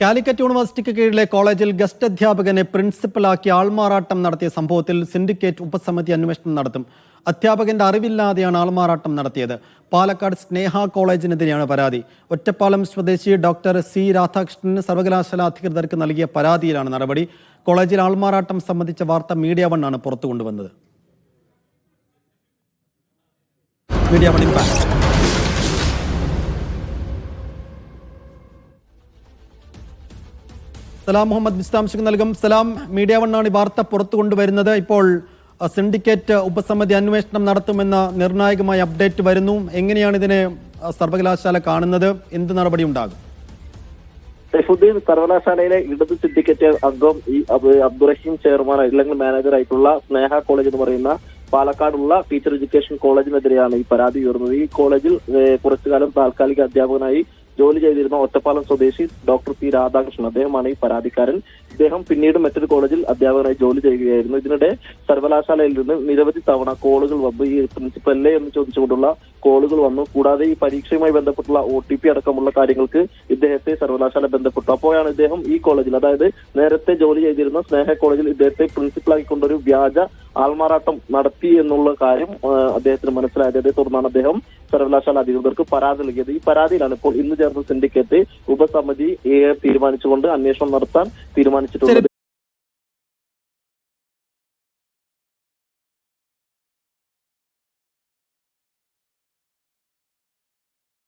കാലിക്കറ്റ് യൂണിവേഴ്സിറ്റിക്ക് കീഴിലെ കോളേജിൽ ഗസ്റ്റ് അധ്യാപകനെ പ്രിൻസിപ്പലാക്കി ആൾമാറാട്ടം നടത്തിയ സംഭവത്തിൽ സിൻഡിക്കേറ്റ് ഉപസമിതി അന്വേഷണം നടത്തും. അധ്യാപകന്റെ അറിവില്ലാതെയാണ് ആൾമാറാട്ടം നടത്തിയത്. പാലക്കാട് സ്നേഹ കോളേജിനെതിരെയാണ് പരാതി. ഒറ്റപ്പാലം സ്വദേശി ഡോക്ടർ സി രാധാകൃഷ്ണൻ സർവകലാശാല അധികൃതർക്ക് നൽകിയ പരാതിയിലാണ് നടപടി. കോളേജിൽ ആൾമാറാട്ടം സംബന്ധിച്ച വാർത്ത മീഡിയ വണ്ണാണ് പുറത്തു കൊണ്ടുവന്നത് media one impact Salam Muhammad വിശദാംശങ്ങൾ നൽകും. സലാം മീഡിയ വണ്ണാണ് ഈ വാർത്ത പുറത്തു കൊണ്ടുവരുന്നത്. ഇപ്പോൾ സിൻഡിക്കേറ്റ് ഉപസമിതി അന്വേഷണം നടത്തുമെന്ന നിർണായകമായ അപ്ഡേറ്റ് വരുന്നു. എങ്ങനെയാണ് ഇതിനെ സർവകലാശാല കാണുന്നത്? എന്ത് നടപടി ഉണ്ടാകും സൈഫുദ്ദീൻ സർവകലാശാലയിലെ ഇടത് സിൻഡിക്കേറ്റ് അംഗം ഈ അബ്ദുറഹീം ചെയർമാൻ അല്ലെങ്കിൽ മാനേജർ ആയിട്ടുള്ള സ്നേഹ കോളേജ് എന്ന് പറയുന്ന പാലക്കാടുള്ള ടീച്ചർ എഡ്യൂക്കേഷൻ കോളേജിനെതിരെയാണ് ഈ പരാതി ഉയർന്നത്. ഈ കോളേജിൽ കുറച്ചു കാലം താൽക്കാലിക അധ്യാപകനായി ജോലി ചെയ്തിരുന്ന ഒറ്റപ്പാലം സ്വദേശി ഡോക്ടർ പി രാധാകൃഷ്ണൻ. അദ്ദേഹമാണ് ഈ പരാതിക്കാരൻ. ഇദ്ദേഹം പിന്നീട് മറ്റൊരു കോളേജിൽ അധ്യാപകനായി ജോലി ചെയ്യുകയായിരുന്നു. ഇതിനിടെ സർവകലാശാലയിൽ നിന്ന് നിരവധി തവണ കോളുകൾ വന്നു. ഈ പ്രിൻസിപ്പല്ലേ എന്ന് ചോദിച്ചുകൊണ്ടുള്ള കോളുകൾ വന്നു. കൂടാതെ ഈ പരീക്ഷയുമായി ബന്ധപ്പെട്ടുള്ള ഒ ടി പി അടക്കമുള്ള കാര്യങ്ങൾക്ക് ഇദ്ദേഹത്തെ സർവകലാശാല ബന്ധപ്പെട്ടു. അപ്പോഴാണ് ഇദ്ദേഹം ഈ കോളേജിൽ അതായത് നേരത്തെ ജോലി ചെയ്തിരുന്ന സ്നേഹ കോളേജിൽ ഇദ്ദേഹത്തെ പ്രിൻസിപ്പളാക്കിക്കൊണ്ടൊരു വ്യാജ ആൾമാറാട്ടം നടത്തി എന്നുള്ള കാര്യം അദ്ദേഹത്തിന് മനസ്സിലായത്. തുടർന്നാണ് അദ്ദേഹം സർവകലാശാല അധികൃതർക്ക് പരാതി നൽകിയത്. ഈ പരാതിയിലാണ് ഇപ്പോൾ ഇന്ന് ചേർന്ന സിൻഡിക്കേറ്റ് ഉപസമിതി തീരുമാനിച്ചുകൊണ്ട് അന്വേഷണം നടത്താൻ തീരുമാനിച്ചിട്ടുള്ളത്.